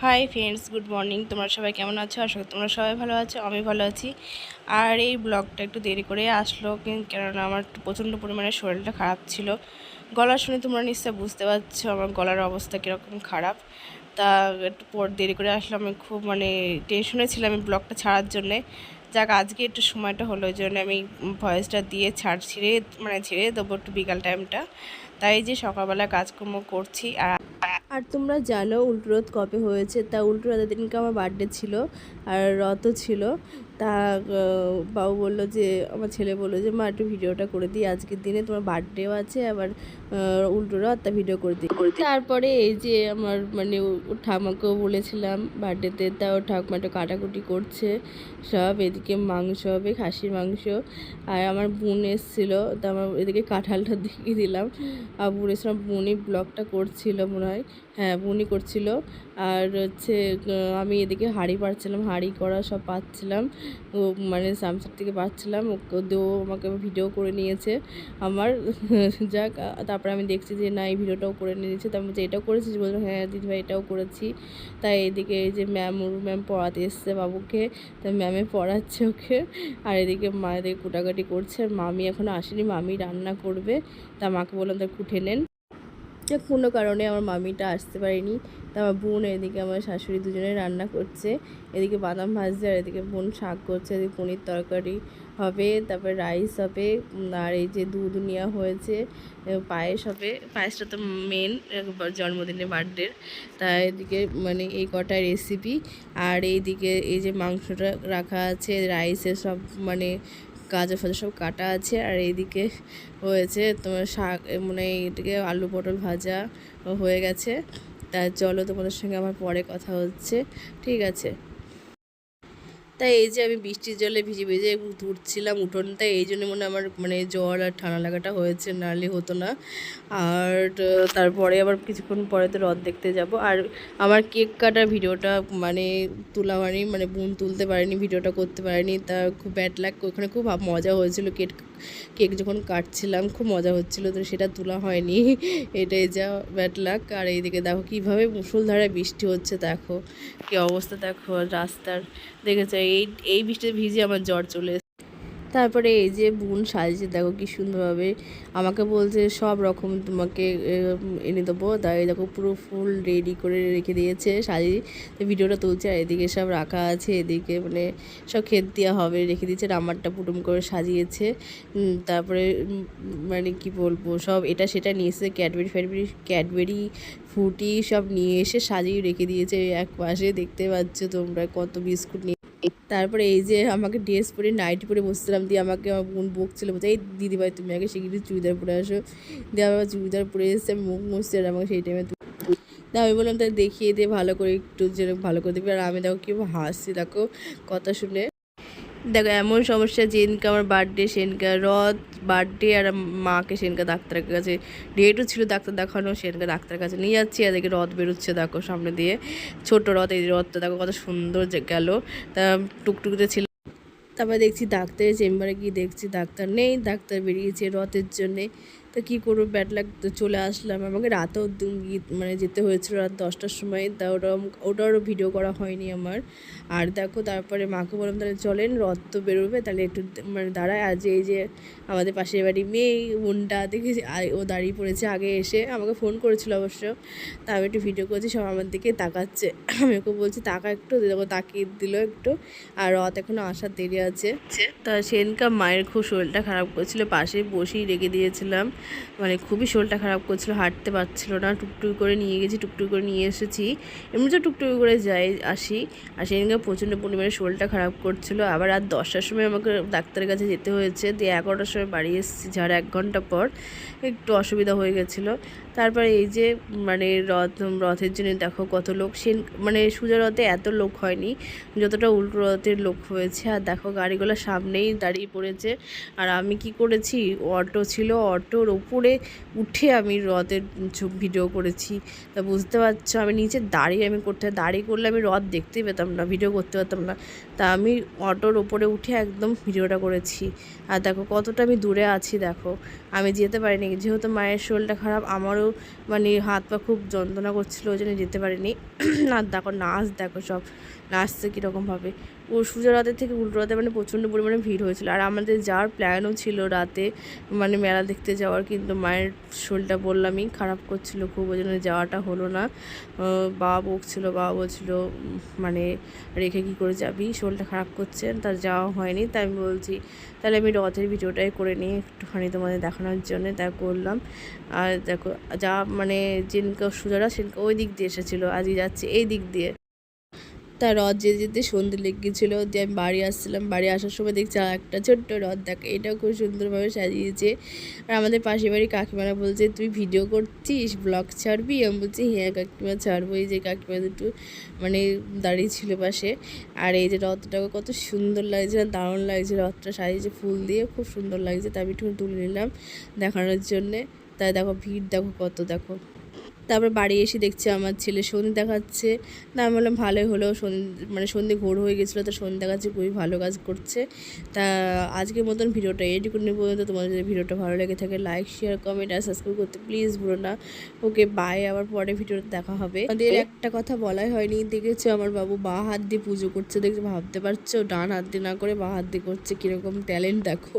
Hi friends, good morning. তোমরা সবাই কেমন আছো? আশা করি তোমরা সবাই ভালো আছো, আমি ভালো আছি। আর এই ব্লগটা একটু দেরি করে আসলো, কিন- কেননা আমার একটু প্রচণ্ড পরিমাণে শরীরটা খারাপ ছিল। গলা শুনে তোমরা নিশ্চয় বুঝতে পারছ আমার গলার অবস্থা কীরকম খারাপ। তা একটু পর দেরি করে আসলাম, আমি খুব মানে টেনশনে ছিলাম এই ব্লগটা ছাড়ার জন্যে। যাক, আজকে একটু সময়টা হলো, ওই জন্য আমি ভয়েসটা দিয়ে ছাড় ছিঁড়ে মানে ছেড়ে দেবো একটু বিকাল টাইমটা তাই যে সকালবেলা কাজকর্ম করছি, আর আর তোমরা জানো উল্টো রথ কবে হয়েছে? তা উল্টো রথের দিনকে আমার বার্থডে ছিল আর রথও ছিল। তা বাবু বলল যে আমার ছেলে বলল যে মা একটু ভিডিওটা করে দিই। আজকের দিনে তোমার বার্থডেও আছে আবার উল্টো রথ তা ভিডিও করে দিই। তারপরে এই যে আমার মানে ও- ওর ঠাকুমাকেও বলেছিলাম বার্থডেতে তা ওর ঠাকুমাটা কাটাকুটি করছে সব এদিকে মাংস হবে খাসির মাংস। আর আমার বোন এসেছিল তা আমার এদিকে কাঁঠালটা দেখিয়ে দিলাম। আর বোন এসে আমার বোনই ব্লগটা করছিল মনে হয়। হ্যাঁ বোনই করছিল। আর হচ্ছে আমি এদিকে হাঁড়ি পাড়ছিলাম, হাঁড়ি করা সব পাচ্ছিলাম। ও মানে সামসার থেকে পাচ্ছিলাম। ও ও আমাকে ভিডিও করে নিয়েছে। আমার যাক তারপরে আমি দেখছি যে না, এই ভিডিওটাও করে নিয়েছে। তার মধ্যে এটাও করেছিস? বলল হ্যাঁ দিদিভাই এটাও করেছি। তাই এদিকে এই যে ম্যাম, ওর ম্যাম পড়াতে এসছে বাবুকে। তাই ম্যামে পড়াচ্ছে ওকে। আর এদিকে মা এদিকে কুটাকাটি করছে। আর মামি এখনও আসেনি। মামি রান্না করবে। তা মাকে বললাম তার কুঠে নেন যে কোনো কারণে আমার মামিটা আসতে পারেনি। তা আমার বোন, এদিকে আমার শাশুড়ি দুজনে রান্না করছে। এদিকে বাদাম ভাজছে আর এদিকে বোন শাক করছে, এদিকে পনির তরকারি হবে, তারপর রাইস হবে আর এই যে দুধ নেওয়া হয়েছে পায়েস হবে। পায়েসটা তো মেন জন্মদিনে বার্থডের তা এদিকে মানে এই কটা রেসিপি আর এইদিকে এই যে মাংসটা রাখা আছে রাইসের সব মানে গাজর ফাজা সব কাটা আছে আর এইদিকে হয়েছে তোমার শাক মানে এদিকে আলু পটল ভাজা হয়ে গেছে। তা চলো তোমাদের সঙ্গে আমার পরে কথা হচ্ছে। ঠিক আছে। তাই এই যে আমি বৃষ্টির জলে ভিজে ভিজে উঠোন তাই এই জন্য মনে আমার মানে জ্বর আর ঠান্ডা লাগাটা হয়েছে নাহলে হতো না। আর তারপরে আবার কিছুক্ষণ পরে তো রথ দেখতে যাব। আর আমার কেক কাটার ভিডিওটা মানে তোলা হয়নি মানে বোন তুলতে পারেনি, ভিডিওটা করতে পারেনি, তা খুব ব্যাড লাগ ওখানে খুব মজা হয়েছিল কেক কেক যখন কাটছিলাম, খুব মজা হচ্ছিল, তো সেটা তোলা হয়নি। এটাই যা ব্যাটলাক আর এইদিকে দেখো কীভাবে মুসলধারায় বৃষ্টি হচ্ছে, দেখো। কী অবস্থা, দেখো রাস্তার, দেখেছ? এই এই বৃষ্টিতে ভিজে আমার জ্বর চলে। তারপরে এই যে বোন সাজিয়েছে দেখো কি সুন্দরভাবে। আমাকে বলছে, সব রকম তোমাকে এনে দেবো। তাই দেখো পুরো ফুল রেডি করে রেখে দিয়েছে সাজিয়ে ভিডিওটা তুলছে, আর এদিকে সব রাখা আছে, এদিকে মানে সব ক্ষেত দেওয়া হবে, রেখে দিয়েছে, রামারটা পুটুম করে সাজিয়েছে। তারপরে মানে কি বলব, সব এটা সেটা নিয়ে এসে ক্যাডবেরি ফ্যাডবেরি, ক্যাডবেরি ফুটি সব নিয়ে এসে সাজিয়ে রেখে দিয়েছে। এক পাশে দেখতে পাচ্ছ তোমরা কত বিস্কুট নিয়ে তারপরে এই যে আমাকে ড্রেস পরে নাইট পরে বসছিলাম, দিয়ে আমাকে আমার বোন বকছিল, বলছে, এই দিদিভাই তুমি আগে শিগগিরি চুড়িদার পরে আসো। দিয়ে আমার চুড়িদার পরে এসে আমি মুখ মুছছি আর আমাকে সেই টাইমে তা আমি বললাম তাই দেখিয়ে দিয়ে ভালো করে একটু যেরকম ভালো করে দেবে আর আমি দেখো কি হাসছি দেখো কথা শুনে। দেখো, এমন সমস্যা যেদিনকে আমার বার্থডে সেদিনকে রথ বার্থডে আর মাকে, সেদিনকে ডাক্তারের কাছে। ডেটও ছিল ডাক্তার দেখানো, সেদিনকে ডাক্তারের কাছে নিয়ে যাচ্ছি আর দেখি রথ বেরোচ্ছে দেখো সামনে দিয়ে। ছোট রথ, এই রথটা দেখো কত সুন্দর যে গেলো। তা টুকটুকিতে ছিল। তারপরে দেখছি ডাক্তারের চেম্বারে গিয়ে দেখছি ডাক্তার নেই, ডাক্তার বেরিয়েছে রথের জন্যে। তো কী করব? ব্যাড লাগ চলে আসলাম। আমাকে রাতেও দু- গিয়ে- মানে যেতে হয়েছিল রাত দশটার সময়। তা ওটা ওটারও ভিডিও করা হয়নি আমার। আর দেখো তারপরে মাকে বললাম, তাহলে চলেন, রথ তো বেরোবে। তাহলে একটু মানে দাঁড়ায়। আজ এই যে আমাদের পাশের বাড়ি মেয়ে, বোনটা, দেখেছি? ও দাঁড়িয়ে পড়েছে আগে এসে। আমাকে ফোন করেছিল অবশ্য। তা আমি একটু ভিডিও করছি, সব আমার দিকে তাকাচ্ছে। আমি ওকে বলছি, তাকা একটু দেখো, তাকিয়ে দিল একটু। আর রথ এখনও আসার দেরি আছে। তা সেদিনকার মায়ের খুব শরীরটা খারাপ করছিল। পাশে বসেই রেখে দিয়েছিলাম। মানে খুবই শরীরটা খারাপ করছিল, হাঁটতে পারছিল না, টুকটুকি করে নিয়ে গেছি, টুকটুক করে নিয়ে এসেছি। এমনি তো টুকটুকি করে যাই, আসি। আর সেদিনকে প্রচণ্ড পরিমাণে শরীরটা খারাপ করছিল। আবার রাত দশটার সময় আমাকে ডাক্তারের কাছে যেতে হয়েছে। দিয়ে এগারোটার সময় বাড়ি এসেছি যার এক ঘণ্টা পর। একটু অসুবিধা হয়ে গেছিল। তারপরে এই যে মানে রথ, রথের জন্য দেখো কত লোক। সে মানে সোজা রথে এত লোক হয়নি। যতটা উল্টো রথের লোক হয়েছে। আর দেখো গাড়িগুলো সামনেই দাঁড়িয়ে পড়েছে। আর আমি কি করেছি? অটো ছিল, অটোর ওপরে উঠে আমি হ্রদের ভিডিও করেছি। তা বুঝতে পারছ, আমি নিচে দাঁড়িয়ে আমি করতে, দাঁড়িয়ে করলে আমি রথ দেখতেই পেতাম না ভিডিও করতে পারতাম না। তা আমি অটোর ওপরে উঠে একদম ভিডিওটা করেছি। আর দেখো কতটা আমি দূরে আছি, দেখো। আমি যেতে পারিনি। যেহেতু মায়ের শরীরটা খারাপ, আমারও মানে হাত পা খুব যন্ত্রণা করছিল, ওই জন্য যেতে পারিনি। আর দেখো, নাচ দেখো সব, নাচছে কীরকমভাবে। ও সুজা রাতের থেকে উল্টো রাতে মানে প্রচণ্ড পরিমাণে ভিড় হয়েছিল। আর আমাদের যাওয়ার প্ল্যানও ছিল রাতে মানে মেলা দেখতে যাওয়ার, কিন্তু মায়ের শরীরটা বললামই খারাপ করছিল খুব, ওই জন্য যাওয়াটা হলো না। বাবা বকছিল, বাবা বলছিল মানে রেখে কি করে যাবি? শরীরটা খারাপ করছে, তার যাওয়া হয়নি। তাই আমি বলছি, তাহলে আমি রথের ভিডিওটাই করে নিই, একটুখানি তোমাদের দেখানোর জন্য তা করলাম। আর দেখো, যা মানে যেদিনকে সুজারা সেদিনকে ওই দিক দিয়ে এসেছিল, আজই যাচ্ছে এই দিক দিয়ে। তা রথ যেতে যেতে সন্ধে লেগে গেছিল দিয়ে আমি বাড়ি আসছিলাম। বাড়ি আসার সময় দেখছি আর একটা ছোট্ট রথ দেখে। এটাও খুব সুন্দরভাবে সাজিয়েছে। আর আমাদের পাশের বাড়ি কাকিমারা বলছে, তুই ভিডিও করছিস? ব্লগ ছাড়বি? আমি বলছি হ্যাঁ কাকিমা, ছাড়বো। এই যে কাকিমা দুটো মানে দাঁড়িয়ে ছিল পাশে। আর এই যে রথটাকে কত সুন্দর লাগছে, দারুণ লাগছে। রথটা সাজিয়েছে ফুল দিয়ে, খুব সুন্দর লাগছে। তাই আমি একটু তুলে নিলাম দেখানোর জন্যে। তাই দেখো, ভিড় দেখো, কত দেখো। তারপর বাড়ি এসে দেখছি আমার ছেলে সন্ধে দেখাচ্ছে। না আমি বললাম ভালোই হলো সন্ধে মানে সন্ধে ভোর হয়ে গেছিল তো সন্ধে দেখাচ্ছে খুবই ভালো কাজ করছে। তা আজকের মতন ভিডিওটা এইটুকুনি পর্যন্ত। তোমাদের যদি ভিডিওটা ভালো লেগে থাকে লাইক শেয়ার কমেন্ট আর সাবস্ক্রাইব করতে প্লিজ ভুলো না। ওকে বাই আবার পরে ভিডিওতে দেখা হবে। আমাদের একটা কথা বলাই হয়নি। দেখেছ আমার বাবু বা হাত দিয়ে পুজো করছে দেখছ ভাবতে পারছ ডান হাত দিয়ে না করে বা হাত দিয়ে করছে কীরকম ট্যালেন্ট দেখো।